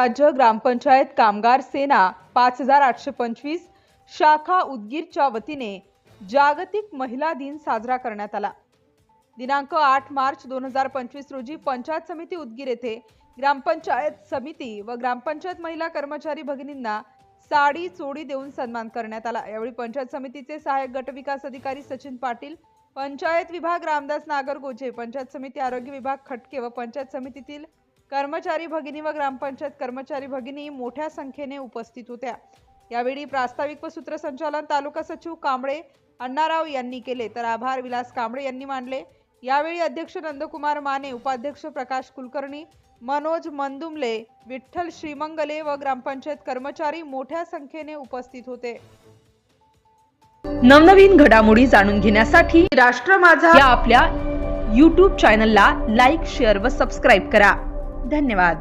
राज्य ग्रामपंचायत कामगार सेना पाच हजार आठशे पंचवीस शाखा उदगीरच्या वतीने जागतिक महिला दिन साजरा करण्यात आला. दिनांक आठ मार्च दोन हजार पंचवीस रोजी पंचायत समिती उदगीर येथे ग्रामपंचायत समिती व ग्रामपंचायत महिला कर्मचारी भगिनींना साडी चोडी देऊन सन्मान करण्यात आला. यावेळी पंचायत समितीचे सहाय्यक गट विकास अधिकारी सचिन पाटील पंचायत विभाग रामदास नागरगोजे पंचायत समिती आरोग्य विभाग खटके व पंचायत समितीतील कर्मचारी भगिनी व ग्रामपंचायत कर्मचारी भगिनी मोठ्या संख्येने उपस्थित होत्या. यावेळी प्रास्ताविक व सूत्रसंचालन तालुका सचिव कांबळे अण्णाराव यांनी केले. तर आभार विलास कांबळे यांनी मानले. यावेळी अध्यक्ष नंदकुमार माने उपाध्यक्ष प्रकाश कुलकर्णी मनोज मंदुमले विठ्ठल श्रीमंगले व ग्रामपंचायत कर्मचारी मोठ्या संख्येने उपस्थित होते. नवनवीन घडामोडी जाणून घेण्यासाठी राष्ट्र माझा या आपल्या यूट्यूब चॅनलला लाईक शेअर व सबस्क्राईब करा. धन्यवाद